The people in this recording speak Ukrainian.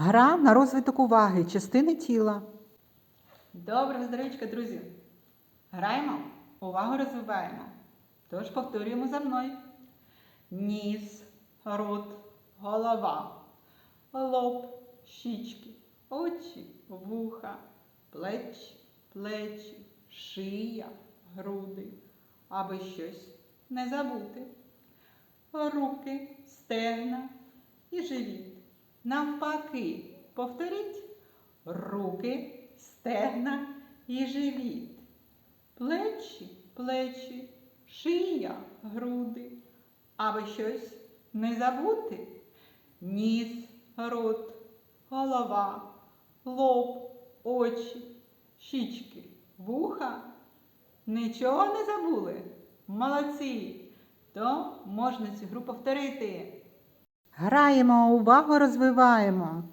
Гра на розвиток уваги, частини тіла. Доброго здоров'ячка, друзі! Граємо, увагу розвиваємо. Тож повторюємо за мною. Ніс, рот, голова, лоб, щічки, очі, вуха, плечі, плечі, шия, груди, аби щось не забути. Руки, стегна і живіт. Навпаки, повторіть руки, стегна і живіт. Плечі, плечі, шия, груди. Аби щось не забути. Ніс, рот, голова, лоб, очі, щічки, вуха. Нічого не забули? Молодці! То можна цю гру повторити. Граємо, увагу розвиваємо.